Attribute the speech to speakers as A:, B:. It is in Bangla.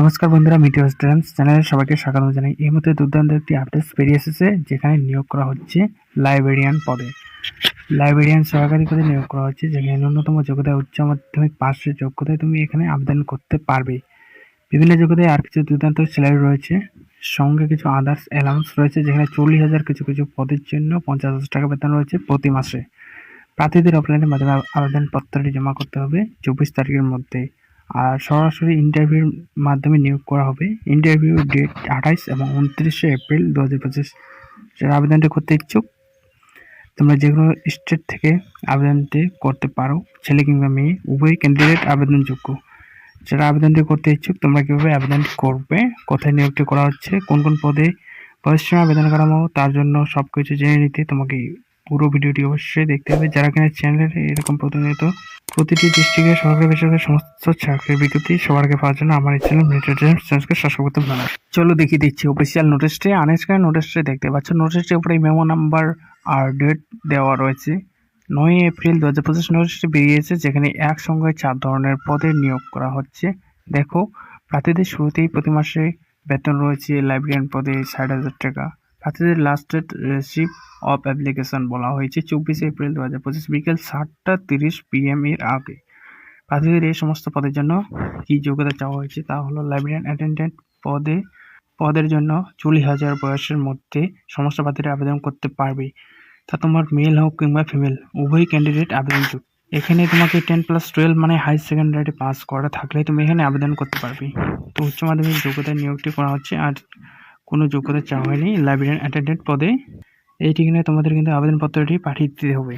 A: নমস্কার বন্ধুরা মিডিয়া স্টুডেন্টস চ্যানেলে সবাইকে স্বাগত জানাই। এই মুহূর্তে দুর্দান্ত একটি আপডেট বেরিয়ে এসেছে, যেখানে নিয়োগ করা হচ্ছে লাইব্রেরিয়ান পদে। লাইব্রেরিয়ান সহকারী পদে নিয়োগ করা হচ্ছে, যেখানে ন্যূনতম যোগ্যতা উচ্চ মাধ্যমিক পাশের যোগ্যতায় তুমি এখানে আবেদন করতে পারবে। বিভিন্ন যোগ্যতায় আর কিছু দুর্দান্ত স্যালারি রয়েছে, সঙ্গে কিছু আদার্স অ্যালাউন্স রয়েছে, যেখানে চল্লিশ হাজার কিছু কিছু পদের জন্য পঞ্চাশ হাজার টাকা বেতন রয়েছে প্রতি মাসে। প্রার্থীদের অফলাইনের মাধ্যমে আবেদনপত্রটি জমা করতে হবে চব্বিশ তারিখের মধ্যে। আর সরাসরি ইন্টারভিউর মাধ্যমে নিয়োগ করা হবে। ইন্টারভিউ ডেট আঠাইশ এবং উনত্রিশে এপ্রিল দু হাজার পঁচিশ আবেদনটি করতে ইচ্ছুক, তোমরা যে কোনো স্টেট থেকে আবেদনটি করতে পারো। ছেলে কিংবা মেয়ে, উভয় ক্যান্ডিডেট আবেদনযোগ্য। যারা আবেদনটি করতে ইচ্ছুক, তোমরা কীভাবে আবেদনটি করবে, কোথায় নিয়োগটি করা হচ্ছে, কোন কোন পদে পরিশ্রম আবেদন করানো তার জন্য সব কিছু জেনে নিতে তোমাকে পুরো ভিডিওটি অবশ্যই দেখতে হবে। যারা কিনা চ্যানেলের এরকম প্রতিনিয়ত প্রতিটি ডিস্ট্রিক্টে সরকারি বেসরকারি সমস্ত চাকরির বিজ্ঞপ্তি সবার আগে পাওয়ার জন্য আমার চ্যানেল মিলিটারি চ্যানেলকে সাবস্ক্রাইব করতে ভুলো না। চলো দেখিয়ে দিচ্ছি অফিসিয়াল নোটিশটি আনএক্সপ্লেন নোটিশটি দেখতে পাচ্ছ। নোটিশটির উপরে মেমো নাম্বার আর ডেট দেওয়া রয়েছে। নয় এপ্রিল দু হাজার পঁচিশ নোটিশটি বেরিয়েছে, যেখানে একসঙ্গে চার ধরনের পদে নিয়োগ করা হচ্ছে। দেখো, প্রার্থীদের শুরুতেই প্রতি মাসে বেতন রয়েছে লাইব্রেরিয়ান পদে ষাট হাজার টাকা। প্রার্থীদের last date receive of application বলা হয়েছে চব্বিশে এপ্রিল দু হাজার পঁচিশ বিকেল সাতটা তিরিশ পিএম এর আগে। প্রার্থীদের এই সমস্ত পদের জন্য কী যোগ্যতা চাওয়া হয়েছে তা হলো লাইব্রেরিয়ান অ্যাটেন্ডেন্ট পদে, পদের জন্য চল্লিশ হাজার বয়সের মধ্যে সমস্ত প্রার্থীরা আবেদন করতে পারবে। তা তোমার মেল হোক কিংবা ফিমেল উভয় ক্যান্ডিডেট আবেদনযোগ্য। এখানে তোমাকে টেন প্লাস টুয়েলভ মানে হাই সেকেন্ডারি পাস করা থাকলে তুমি এখানে আবেদন করতে পারবে। তো উচ্চ মাধ্যমিক যোগ্যতায় নিয়োগটি করা হচ্ছে আর কোনো যোগ্যতা চাওয়া হয়নি। লাইব্রেরিয়ান অ্যাটেন্ডেন্ট পদে। এই ঠিকানায় তোমাদের কিন্তু আবেদনপত্রটি পাঠিয়ে দিতে হবে।